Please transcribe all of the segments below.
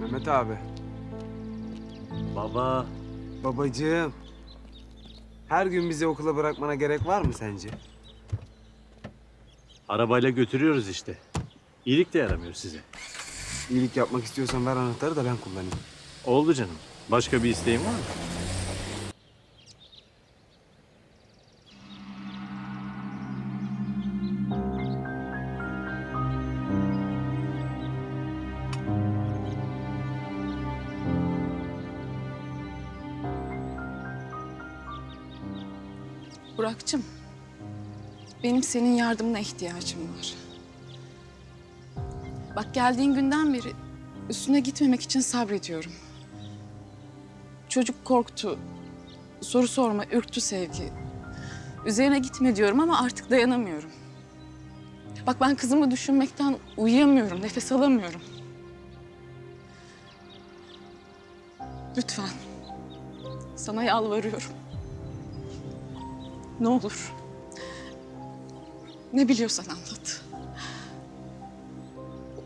Mehmet abi. Baba. Babacığım. Her gün bizi okula bırakmana gerek var mı sence? Arabayla götürüyoruz işte. İyilik de yaramıyor size. İyilik yapmak istiyorsan ver anahtarı da ben kullanayım. Oldu canım. Başka bir isteğin var mı? Burak'cığım, benim senin yardımına ihtiyacım var. Bak geldiğin günden beri üstüne gitmemek için sabrediyorum. Çocuk korktu, soru sorma, ürktü sevgi. Üzerine gitme diyorum ama artık dayanamıyorum. Bak ben kızımı düşünmekten uyuyamıyorum, nefes alamıyorum. Lütfen, sana yalvarıyorum. Ne olur. Ne biliyorsan anlat.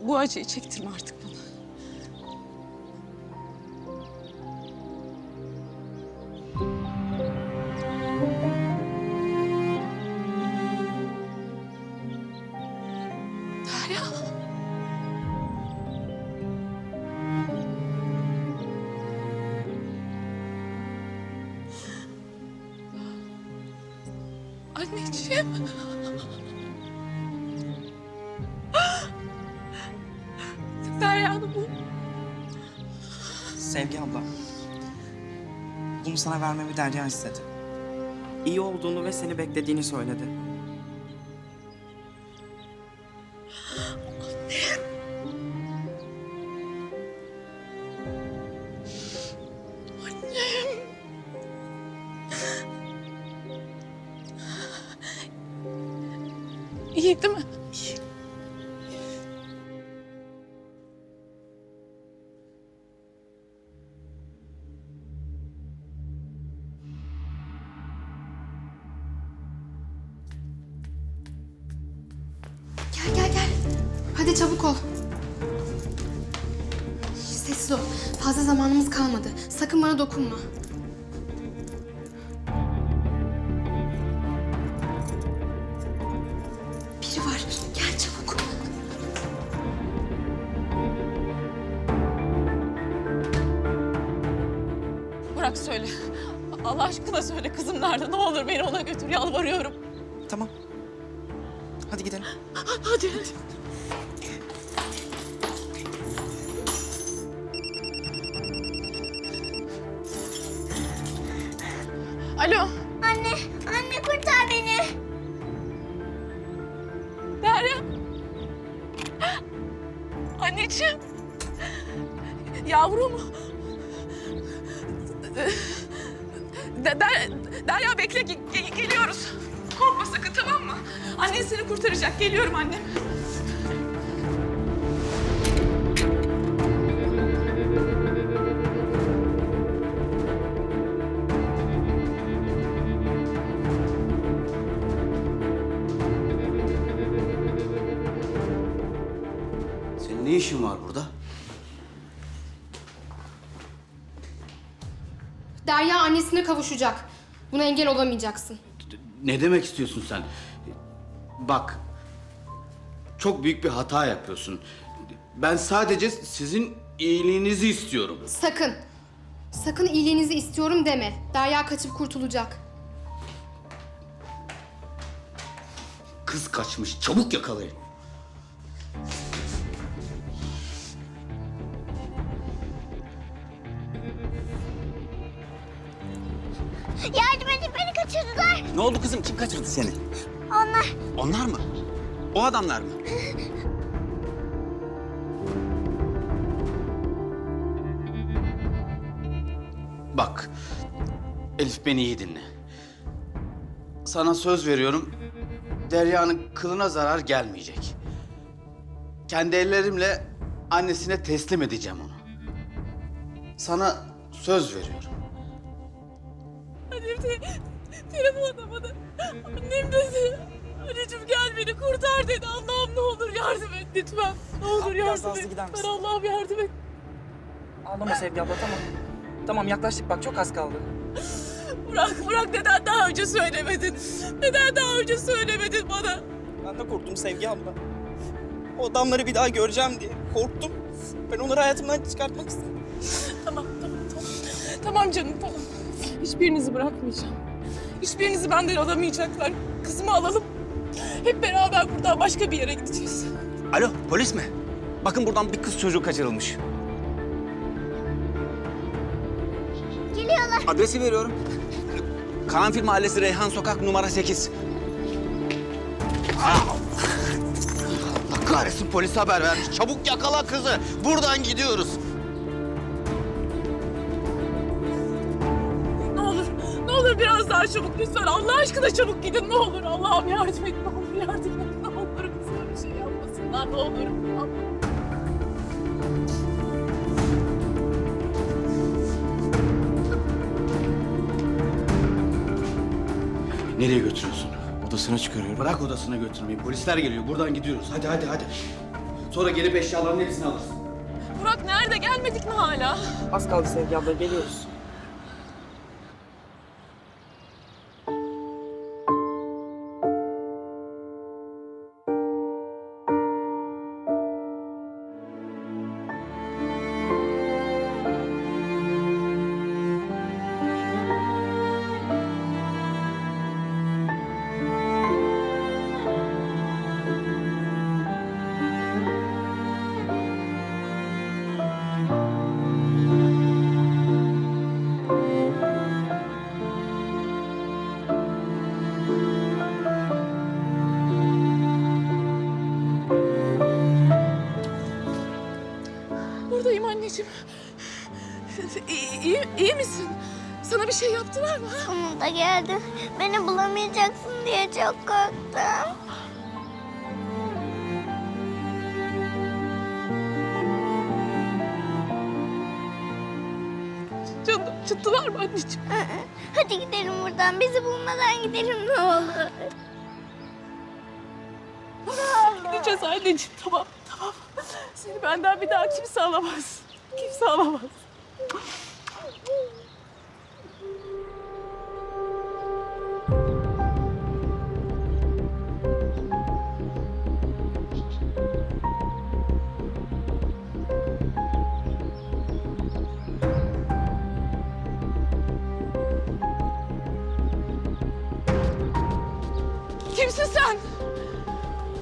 Bu acıyı çektirme artık Anneciğim. Derya bu. Sevgi abla. Bunu sana vermemi Derya istedi. İyi olduğunu ve seni beklediğini söyledi. İyi değil mi? Gel gel. Hadi çabuk ol. Sessiz ol. Fazla zamanımız kalmadı. Sakın bana dokunma. Burak söyle. Allah aşkına söyle kızım nerede? Ne olur beni ona götür yalvarıyorum. Tamam. Hadi gidelim. Hadi hadi. Alo. Anne, anne kurtar beni. Derya. Anneciğim. Yavrum. De- Der- Derya bekle ge- geliyoruz. Korkma sakın tamam mı? Annen seni kurtaracak. Geliyorum annem. Senin ne işin var Derya annesine kavuşacak. Buna engel olamayacaksın. Ne demek istiyorsun sen? Bak, çok büyük bir hata yapıyorsun. Ben sadece sizin iyiliğinizi istiyorum. Sakın. Sakın iyiliğinizi istiyorum deme. Derya kaçıp kurtulacak. Kız kaçmış, çabuk yakalayın. Yardım edin beni kaçırdılar. Ne oldu kızım? Kim kaçırdı seni? Onlar. Onlar mı? O adamlar mı? Bak, Elif beni iyi dinle. Sana söz veriyorum, Derya'nın kılına zarar gelmeyecek. Kendi ellerimle annesine teslim edeceğim onu. Sana söz veriyorum. Annem te telefonda bana. Annem dedi. Anneciğim gel beni kurtar dedi. Allah'ım ne olur yardım et lütfen. Ne olur Abi, biraz yardım daha hızlı et. gider misin? Ben Allah'ım yardım et. Ağlama Sevgi abla tamam. Tamam yaklaştık bak çok az kaldı. Burak, Burak neden daha önce söylemedin? Neden daha önce söylemedin bana? Ben de korktum Sevgi abla. O adamları bir daha göreceğim diye korktum. Ben onları hayatımdan çıkartmak istedim. Tamam, tamam, tamam. Tamam canım, tamam. Hiçbirinizi bırakmayacağım. Hiçbirinizi benden alamayacaklar. Kızımı alalım. Hep beraber buradan başka bir yere gideceğiz. Alo polis mi? Bakın buradan bir kız çocuğu kaçırılmış. Geliyorlar. Adresi veriyorum. Karanfil Mahallesi Reyhan Sokak numara 8. Allah kahretsin polis haber vermiş. Çabuk yakala kızı. Buradan gidiyoruz. Olur biraz daha çabuk lütfen. Allah aşkına çabuk gidin ne olur. Allah'ım yardım et, ne olur yardım et. Ne olur bize bir şey yapmasınlar, ne olur. Nereye götürüyorsun? Odasına çıkarıyorum. Bırak odasına götürmeyi. Polisler geliyor. Buradan gidiyoruz. Hadi hadi hadi. Sonra gelip eşyaların hepsini alırsın. Burak nerede? Gelmedik mi hala? Az kaldı Sevgi abla geliyoruz. İyi, misin? Sana bir şey yaptılar mı? ha? Sonunda geldin. Beni bulamayacaksın diye çok korktum. Canım çıktılar mı anneciğim? Hadi gidelim buradan. Bizi bulmadan gidelim ne olur. Gideceğiz anneciğim tamam tamam. Seni benden bir daha kimse alamaz. Kimse alamaz. Kimsin sen?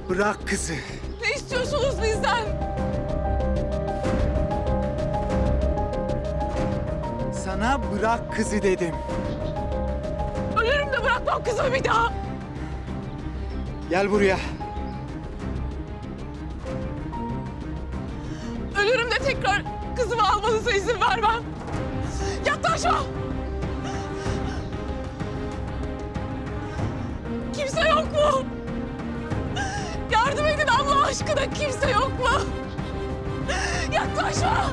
Bırak kızı. Ne istiyorsunuz bizden? Sana bırak kızı dedim. Ölürüm de bırakmam kızımı bir daha. Gel buraya. Ölürüm de tekrar kızımı almanıza izin vermem. Yaklaşma. Kimse yok mu? Yardım edin Allah aşkına kimse yok mu? Yaklaşma.